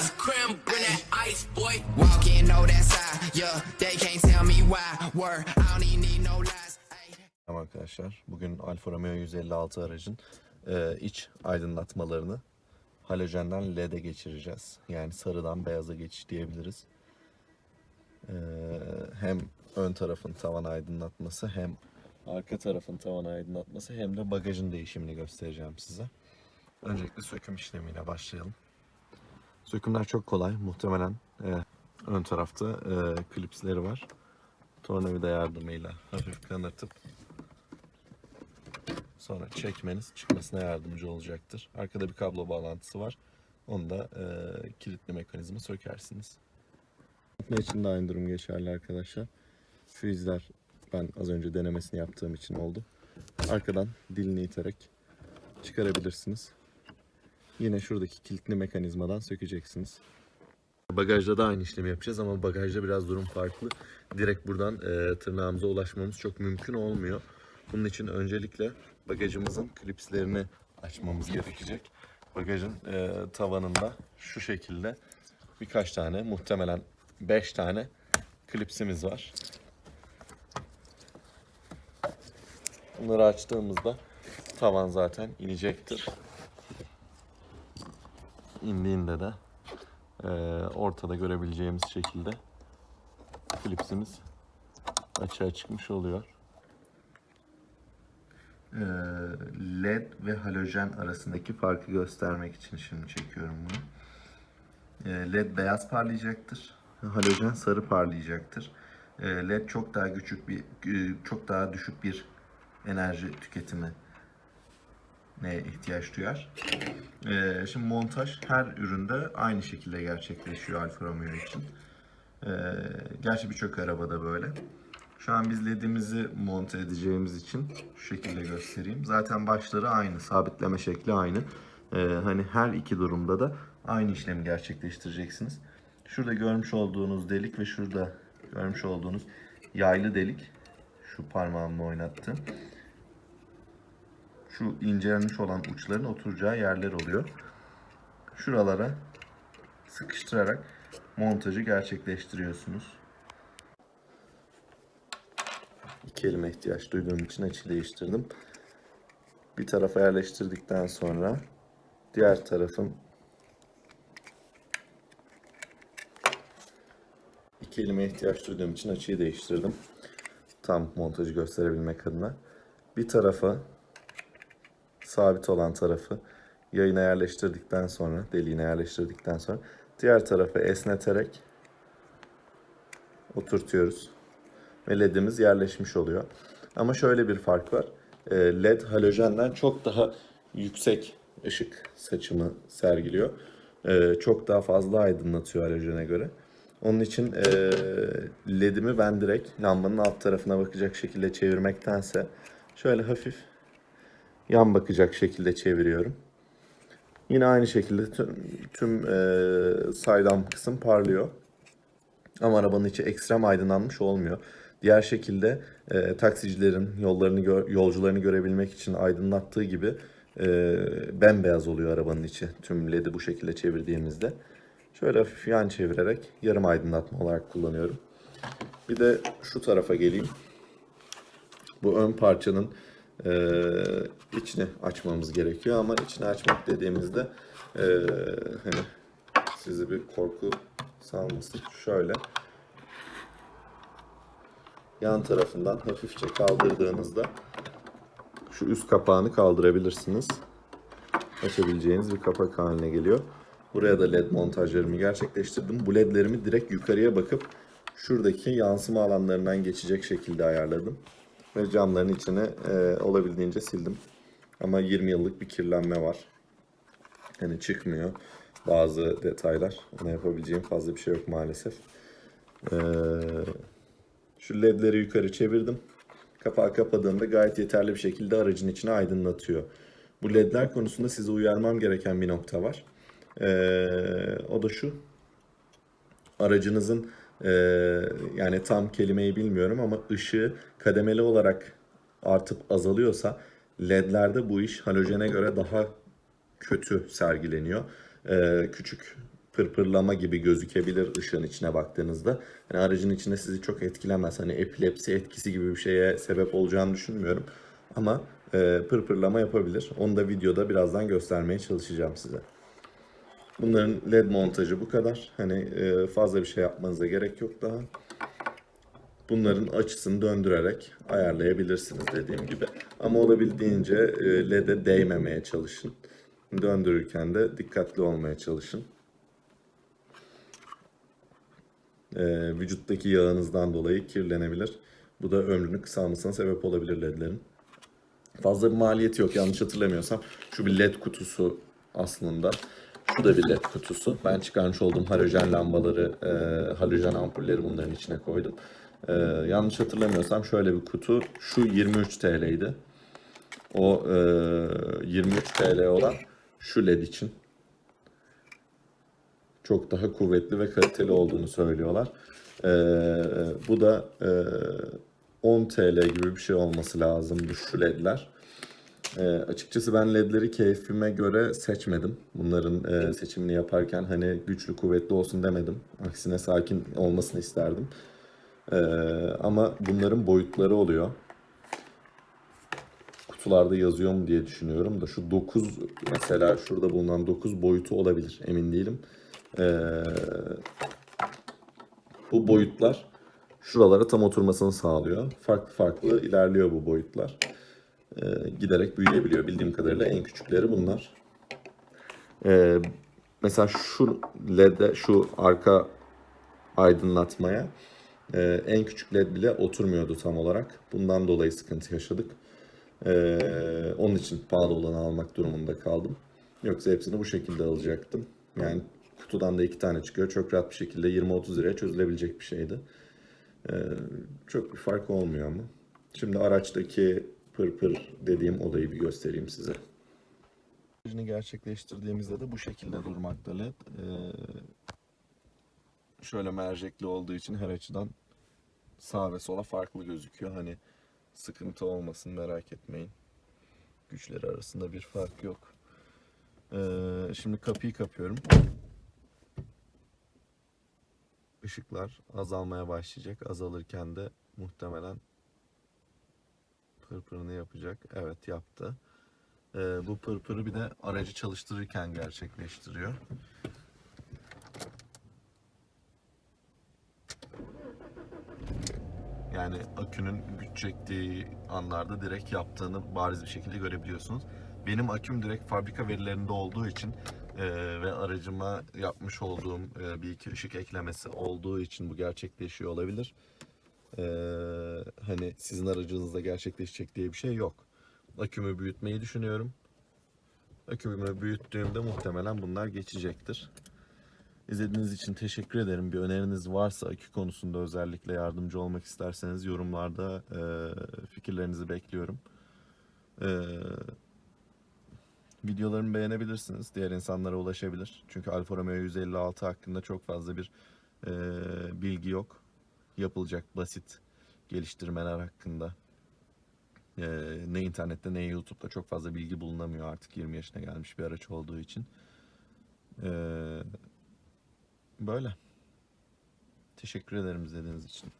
ice cream, bring that ice, boy. Walk in, know that's I, yeah. They can't tell me why. Word, I don't even need no lies. Merhaba arkadaşlar. Bugün Alfa Romeo 156 aracın e, iç aydınlatmalarını halojenden LED'e geçireceğiz. Yani sarıdan beyaza geçiş diyebiliriz. E, hem ön tarafın tavan aydınlatması hem arka tarafın tavan aydınlatması hem de bagajın değişimini göstereceğim size. Öncelikle söküm işlemiyle başlayalım. Sökümler çok kolay. Muhtemelen e, ön tarafta e, klipsleri var. Tornavida yardımıyla hafif kanırtıp sonra çekmeniz çıkmasına yardımcı olacaktır. Arkada bir kablo bağlantısı var. Onu da e, kilitli mekanizma sökersiniz. Ne için de aynı durum geçerli arkadaşlar. Şu izler ben az önce denemesini yaptığım için oldu. Arkadan dilini iterek çıkarabilirsiniz. Yine şuradaki kilitli mekanizmadan sökeceksiniz. Bagajda da aynı işlemi yapacağız ama bagajda biraz durum farklı. Direkt buradan e, tırnağımıza ulaşmamız çok mümkün olmuyor. Bunun için öncelikle bagajımızın klipslerini açmamız gerekecek. Bagajın e, tavanında şu şekilde birkaç tane muhtemelen 5 tane klipsimiz var. Bunları açtığımızda tavan zaten inecektir. İndiğinde de e, ortada görebileceğimiz şekilde klipsimiz açığa çıkmış oluyor. Ee, LED ve halojen arasındaki farkı göstermek için şimdi çekiyorum bunu. Ee, LED beyaz parlayacaktır. Halojen sarı parlayacaktır. Ee, LED çok daha küçük bir çok daha düşük bir enerji tüketimi neye ihtiyaç duyar. Ee, şimdi montaj her üründe aynı şekilde gerçekleşiyor Alfa Romeo için. Ee, gerçi birçok arabada böyle. Şu an biz ledimizi monte edeceğimiz için şu şekilde göstereyim. Zaten başları aynı, sabitleme şekli aynı. Ee, hani her iki durumda da aynı işlemi gerçekleştireceksiniz. Şurada görmüş olduğunuz delik ve şurada görmüş olduğunuz yaylı delik. Şu parmağımla oynattım şu incelenmiş olan uçların oturacağı yerler oluyor. Şuralara sıkıştırarak montajı gerçekleştiriyorsunuz. İki elime ihtiyaç duyduğum için açı değiştirdim. Bir tarafa yerleştirdikten sonra diğer tarafın iki elime ihtiyaç duyduğum için açıyı değiştirdim. Tam montajı gösterebilmek adına. Bir tarafa sabit olan tarafı yayına yerleştirdikten sonra, deliğine yerleştirdikten sonra diğer tarafı esneterek oturtuyoruz. Ve ledimiz yerleşmiş oluyor. Ama şöyle bir fark var. Ee, LED halojenden çok daha yüksek ışık saçımı sergiliyor. Ee, Çok daha fazla aydınlatıyor halojene göre. Onun için e, ledimi ben direkt lambanın alt tarafına bakacak şekilde çevirmektense şöyle hafif yan bakacak şekilde çeviriyorum. Yine aynı şekilde tüm, tüm e, saydam kısım parlıyor. Ama arabanın içi ekstrem aydınlanmış olmuyor. Diğer şekilde e, taksicilerin yollarını gör, yolcularını görebilmek için aydınlattığı gibi e, bembeyaz oluyor arabanın içi. Tüm LED'i bu şekilde çevirdiğimizde. Şöyle hafif yan çevirerek yarım aydınlatma olarak kullanıyorum. Bir de şu tarafa geleyim. Bu ön parçanın e, içini açmamız gerekiyor ama içini açmak dediğimizde e, hani sizi bir korku salmasın. Şöyle yan tarafından hafifçe kaldırdığınızda şu üst kapağını kaldırabilirsiniz. Açabileceğiniz bir kapak haline geliyor. Buraya da led montajlarımı gerçekleştirdim. Bu ledlerimi direkt yukarıya bakıp şuradaki yansıma alanlarından geçecek şekilde ayarladım. Ve camların içine e, olabildiğince sildim. Ama 20 yıllık bir kirlenme var. Yani çıkmıyor bazı detaylar. Ona yapabileceğim fazla bir şey yok maalesef. Ee, şu ledleri yukarı çevirdim. Kapağı kapadığımda gayet yeterli bir şekilde aracın içine aydınlatıyor. Bu ledler konusunda size uyarmam gereken bir nokta var. Ee, o da şu. Aracınızın e, yani tam kelimeyi bilmiyorum ama ışığı kademeli olarak artıp azalıyorsa ledlerde bu iş halojene göre daha kötü sergileniyor. Ee, küçük pırpırlama gibi gözükebilir ışığın içine baktığınızda. Hani aracın içinde sizi çok etkilemez. Hani epilepsi etkisi gibi bir şeye sebep olacağını düşünmüyorum. Ama e, pırpırlama yapabilir. Onu da videoda birazdan göstermeye çalışacağım size. Bunların led montajı bu kadar. Hani e, fazla bir şey yapmanıza gerek yok daha. Bunların açısını döndürerek ayarlayabilirsiniz dediğim gibi. Ama olabildiğince e, LED'e değmemeye çalışın. Döndürürken de dikkatli olmaya çalışın. E, vücuttaki yağınızdan dolayı kirlenebilir. Bu da ömrünün kısalmasına sebep olabilir LED'lerin. Fazla bir maliyeti yok yanlış hatırlamıyorsam. Şu bir LED kutusu aslında. Şu da bir LED kutusu. Ben çıkarmış olduğum halojen lambaları, e, halojen ampulleri bunların içine koydum. E, yanlış hatırlamıyorsam şöyle bir kutu. Şu 23 TL'ydi. O e, 23 TL olan şu LED için. Çok daha kuvvetli ve kaliteli olduğunu söylüyorlar. E, bu da e, 10 TL gibi bir şey olması lazım bu şu LED'ler. E, açıkçası ben LED'leri keyfime göre seçmedim. Bunların e, seçimini yaparken hani güçlü kuvvetli olsun demedim. Aksine sakin olmasını isterdim. E, ama bunların boyutları oluyor. Kutularda yazıyor mu diye düşünüyorum da şu 9 mesela şurada bulunan 9 boyutu olabilir emin değilim. E, bu boyutlar şuralara tam oturmasını sağlıyor. Farklı farklı ilerliyor bu boyutlar. Ee, giderek büyüyebiliyor. Bildiğim kadarıyla en küçükleri bunlar. Ee, mesela şu LED'e, şu arka aydınlatmaya e, en küçük LED bile oturmuyordu tam olarak. Bundan dolayı sıkıntı yaşadık. Ee, onun için pahalı olanı almak durumunda kaldım. Yoksa hepsini bu şekilde alacaktım. Yani kutudan da iki tane çıkıyor. Çok rahat bir şekilde 20-30 liraya çözülebilecek bir şeydi. Ee, çok bir fark olmuyor ama. Şimdi araçtaki pırpır dediğim olayı bir göstereyim size. gerçekleştirdiğimizde de bu şekilde durmakta led. Ee, şöyle mercekli olduğu için her açıdan sağ ve sola farklı gözüküyor. Hani sıkıntı olmasın merak etmeyin. Güçleri arasında bir fark yok. Ee, şimdi kapıyı kapıyorum. Işıklar azalmaya başlayacak. Azalırken de muhtemelen pırpırını yapacak. Evet yaptı. Ee, bu pırpırı bir de aracı çalıştırırken gerçekleştiriyor. Yani akünün güç çektiği anlarda direkt yaptığını bariz bir şekilde görebiliyorsunuz. Benim aküm direkt fabrika verilerinde olduğu için e, ve aracıma yapmış olduğum e, bir iki ışık eklemesi olduğu için bu gerçekleşiyor olabilir. E, hani sizin aracınızda gerçekleşecek diye bir şey yok. Akümü büyütmeyi düşünüyorum. Akümü büyüttüğümde muhtemelen bunlar geçecektir. İzlediğiniz için teşekkür ederim. Bir öneriniz varsa akü konusunda özellikle yardımcı olmak isterseniz yorumlarda e, fikirlerinizi bekliyorum. E, videolarımı beğenebilirsiniz. Diğer insanlara ulaşabilir. Çünkü Alfa Romeo 156 hakkında çok fazla bir e, bilgi yok. Yapılacak basit geliştirmeler hakkında. E, ne internette ne YouTube'da çok fazla bilgi bulunamıyor artık 20 yaşına gelmiş bir araç olduğu için. Eee Böyle. Teşekkür ederim izlediğiniz için.